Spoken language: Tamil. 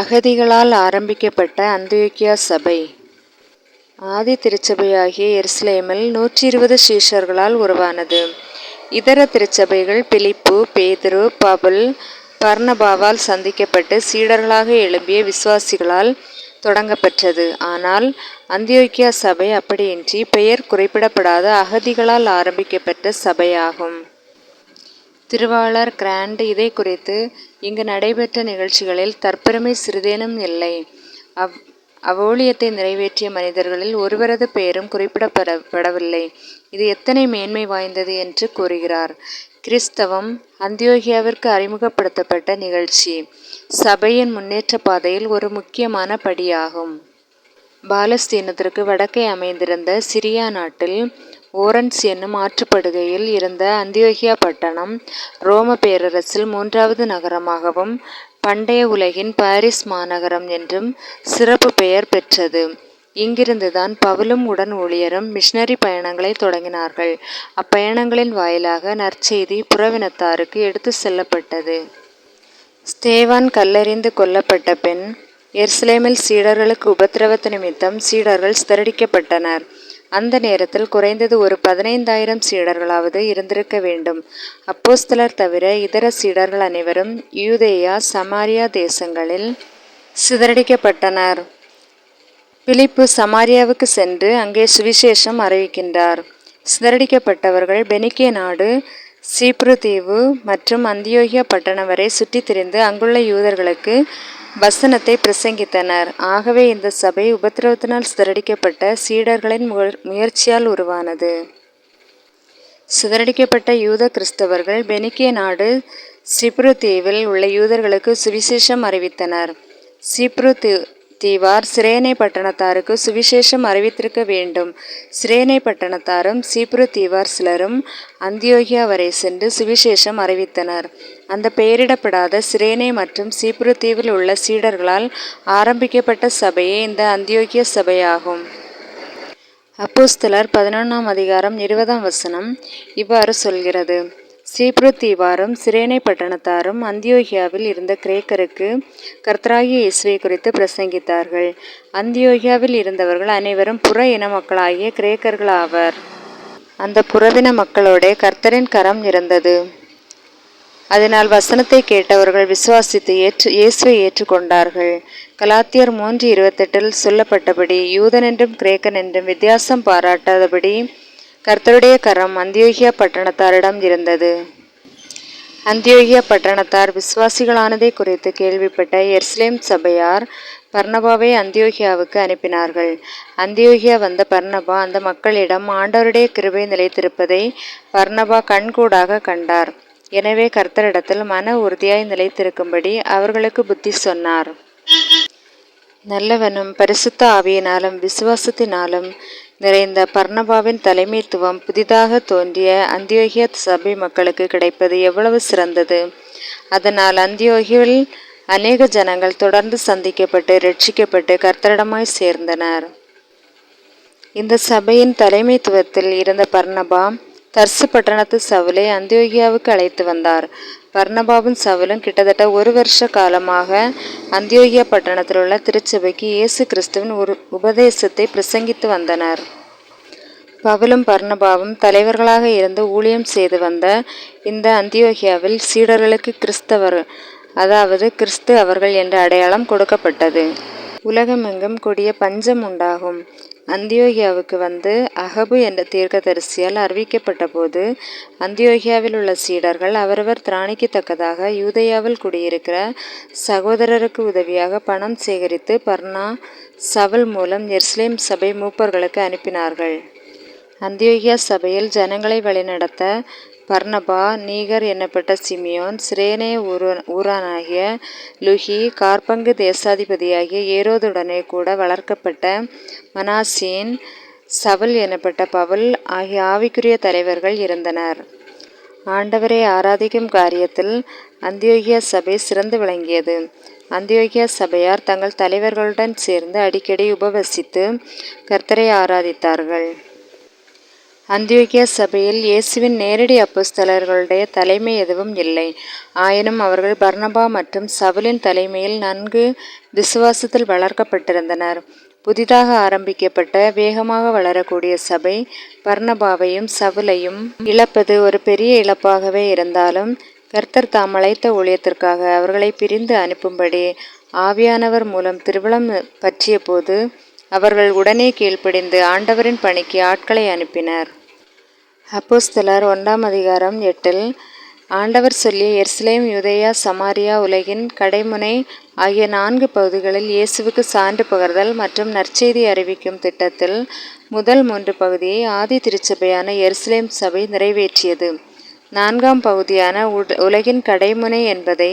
அகதிகளால் ஆரம்பிக்கப்பட்ட அந்தியோக்கியா சபை ஆதி திருச்சபையாகிய எருசலேமில் நூற்றி இருபது சீஷர்களால் உருவானது. இதர திருச்சபைகள் பிலிப்பு, பேதுரு, பபுல் பர்ணபாவால் சந்திக்கப்பட்டு சீடர்களாக எழும்பிய விசுவாசிகளால் தொடங்கப்பெற்றது. ஆனால் அந்தியோக்கியா சபை அப்படியின்றி பெயர் குறிப்பிடப்படாத அகதிகளால் ஆரம்பிக்கப்பட்ட சபையாகும். திருவாளர் கிராண்ட் இதை குறித்து இங்கு நடைபெற்ற நிகழ்ச்சிகளில் தற்பெருமை சிறிதேனும் இல்லை. அவ் அவ்வோழியத்தை நிறைவேற்றிய மனிதர்களில் ஒருவரது பெயரும் குறிப்பிடப்படப்படவில்லை இது எத்தனை மேன்மை வாய்ந்தது என்று கூறுகிறார். கிறிஸ்தவம் அந்தியோகியாவிற்கு அறிமுகப்படுத்தப்பட்ட நிகழ்ச்சி சபையின் முன்னேற்றப் பாதையில் ஒரு முக்கியமான படியாகும். பாலஸ்தீனத்திற்கு வடக்கே அமைந்திருந்த சிரியா நாட்டில் ஓரன்ஸ் என்னும் ஆற்றுப்படுகையில் இருந்த அந்தியோகியா பட்டணம் ரோம பேரரசில் மூன்றாவது நகரமாகவும் பண்டைய உலகின் பாரிஸ் மாநகரம் என்றும் சிறப்பு பெயர் பெற்றது. இங்கிருந்துதான் பவுலும் உடன் ஊழியரும் மிஷனரி பயணங்களைத் தொடங்கினார்கள். அப்பயணங்களின் வாயிலாக நற்செய்தி புறவினத்தாருக்கு எடுத்துச் செல்லப்பட்டது. ஸ்தேவான் கல்லறிந்து கொல்லப்பட்ட பின் எருசலேமில் சீடர்களுக்கு உபத்திரவத்து நிமித்தம் சீடர்கள் சிதறடிக்கப்பட்டனர். அந்த நேரத்தில் குறைந்தது ஒரு பதினைந்தாயிரம் சீடர்களாவது இருந்திருக்க வேண்டும். அப்போஸ்தலர் தவிர இதர சீடர்கள் அனைவரும் யூதேயா சமாரியா தேசங்களில் சிதறடிக்கப்பட்டனர். பிலிப்பு சமாரியாவுக்கு சென்று அங்கே சுவிசேஷம் அறிவிக்கின்றார். சிதறடிக்கப்பட்டவர்கள் பெனிக்கே நாடு சீப்ரு தீவு மற்றும் அந்தியோகியா பட்டணம் வரை சுற்றித் திரிந்து அங்குள்ள யூதர்களுக்கு வசனத்தை பிரசங்கித்தனர். ஆகவே இந்த சபை உபத்திரவத்தினால் சிதறடிக்கப்பட்ட சீடர்களின் முயற்சியால் உருவானது. சிதறடிக்கப்பட்ட யூத கிறிஸ்தவர்கள் பெனிக்கே நாடு சிப்ரு தீவில் உள்ள யூதர்களுக்கு சுவிசேஷம் அறிவித்தனர். சிப்ரு தீவார் சிரேனை பட்டணத்தாருக்கு சுவிசேஷம் அறிவித்திருக்க வேண்டும். சிரேனை பட்டணத்தாரும் சீப்ரு தீவார் சிலரும் அந்தியோகியா வரை சென்று சுவிசேஷம் அறிவித்தனர். அந்த பெயரிடப்படாத சிரேனை மற்றும் சீப்ரு தீவில் உள்ள சீடர்களால் ஆரம்பிக்கப்பட்ட சபையே இந்த அந்தியோகிய சபையாகும். அப்போஸ்தலர் பதினொன்றாம் அதிகாரம் இருபதாம் வசனம் இவ்வாறு சொல்கிறது சீப்ரு தீவாரும் சிரேனை பட்டணத்தாரும் அந்தியோகியாவில் இருந்த கிரேக்கருக்கு கர்த்தராகிய இயேசுவை குறித்து பிரசங்கித்தார்கள். அந்தியோகியாவில் இருந்தவர்கள் அனைவரும் புற இன மக்களாகிய கிரேக்கர்களாவர். அந்த புறவின மக்களோட கர்த்தரின் கரம் இருந்தது. அதனால் வசனத்தைக் கேட்டவர்கள் விசுவாசித்து ஏற்று இயேசுவை ஏற்றுக்கொண்டார்கள் கலாத்தியர் மூன்று இருபத்தெட்டில் சொல்லப்பட்டபடி யூதன் என்றும் கிரேக்கன் என்றும் வித்தியாசம் பாராட்டாதபடி கர்த்தருடைய கரம் அந்தியோகியா பட்டணத்தாரிடம் இருந்தது. அந்தியோகியா பட்டணத்தார் விசுவாசிகளானதை குறித்து கேள்விப்பட்ட எர்ஸ்லேம் சபையார் பர்ணபாவை அந்தியோகியாவுக்கு அனுப்பினார்கள். அந்தியோகியா வந்த பர்ணபா அந்த மக்களிடம் ஆண்டவருடைய கிருபை நிலைத்திருப்பதை பர்ணபா கண்கூடாக கண்டார். எனவே கர்த்தரிடத்தில் மன உறுதியாய் நிலைத்திருக்கும்படி அவர்களுக்கு புத்தி சொன்னார். நல்லவனும் பரிசுத்த ஆவியினாலும் விசுவாசத்தினாலும் நிறைந்த பர்ணபாவின் தலைமைத்துவம் புதிதாக தோன்றிய அந்தியோகியா சபை மக்களுக்கு கிடைப்பது எவ்வளவு சிறந்தது. அதனால் அந்தியோகியாவில் அநேக ஜனங்கள் தொடர்ந்து சந்திக்கப்பட்டு ரட்சிக்கப்பட்டு கர்த்தரிடமாய் சேர்ந்தனர். இந்த சபையின் தலைமைத்துவத்தில் இருந்த பர்ணபா தர்சு பட்டணத்து சவுலை அந்தியோகியாவுக்கு அழைத்து வந்தார். பர்ணபாவும் சவுலும் கிட்டத்தட்ட ஒரு வருஷ காலமாக அந்தியோகியா பட்டணத்திலுள்ள திருச்சபைக்கு இயேசு கிறிஸ்துவின் உபதேசத்தைப் பிரசங்கித்து வந்தனர். பவுலும் பர்ணபாவும் தலைவர்களாக இருந்து ஊழியம் செய்து வந்த இந்த அந்தியோகியாவில் சீடர்களுக்கு கிறிஸ்தவர் அதாவது கிறிஸ்து அவர்கள் என்ற அடையாளம் கொடுக்கப்பட்டது. உலகமெங்கும் கொடிய பஞ்சம் உண்டாகும். அந்தியோகியாவுக்கு வந்து அகபு என்ற தீர்க்கதரிசியால் அறிவிக்கப்பட்டபோது அந்தியோகியாவில் உள்ள சீடர்கள் அவரவர் திராணிக்குத்தக்கதாக யூதயாவில் குடியிருக்கிற சகோதரருக்கு உதவியாக பணம் சேகரித்து பர்னா சவல் மூலம் எர்ஸ்லேம் சபை மூப்பர்களுக்கு அனுப்பினார்கள். அந்தியோகியா சபையில் ஜனங்களை வழிநடத்த பர்னபா நீகர் என்னப்பட்ட சிமியோன் சிரேனே ஊரானாகிய லுஹி கார்பங்கு தேசாதிபதியாகிய ஏரோதுடனே கூட வளர்க்கப்பட்ட மனாசின் சவல் எனப்பட்ட பவுல் ஆகிய ஆவிக்குரிய தலைவர்கள் இருந்தனர். ஆண்டவரை ஆராதிக்கும் காரியத்தில் அந்தியோகியா சபை சிறந்து விளங்கியது. அந்தியோகியா சபையார் தங்கள் தலைவர்களுடன் சேர்ந்து அடிக்கடி உபவசித்து கர்த்தரை ஆராதித்தார்கள். அந்தியோகிய சபையில் இயேசுவின் நேரடி அப்போஸ்தலர்களுடைய தலைமை எதுவும் இல்லை. ஆயினும் அவர்கள் பர்ணபா மற்றும் சவுலின் தலைமையில் நன்கு விசுவாசத்தில் வளர்க்கப்பட்டிருந்தனர். புதிதாக ஆரம்பிக்கப்பட்ட வேகமாக வளரக்கூடிய சபை பர்ணபாவையும் சவுலையும் இழப்பது ஒரு பெரிய இழப்பாகவே இருந்தாலும் கர்த்தர் தாம் அழைத்த ஊழியத்திற்காக அவர்களை பிரிந்து அனுப்பும்படி ஆவியானவர் மூலம் திருவலம் பற்றிய போது அவர்கள் உடனே கீழ்ப்படிந்து ஆண்டவரின் பணிக்கு ஆட்களை அனுப்பினர். அப்போஸ்தலர் ஒன்றாம் அதிகாரம் எட்டில் ஆண்டவர் சொல்லிய எருசலேம் யூதேயா சமாரியா உலகின் கடைமுனை ஆகிய நான்கு பகுதிகளில் இயேசுவுக்கு சான்று பகர்தல் மற்றும் நற்செய்தி அறிவிக்கும் திட்டத்தில் முதல் மூன்று பகுதியை ஆதி திருச்சபையான எருசலேம் சபை நிறைவேற்றியது. நான்காம் பகுதியான உலகின் கடைமுனை என்பதை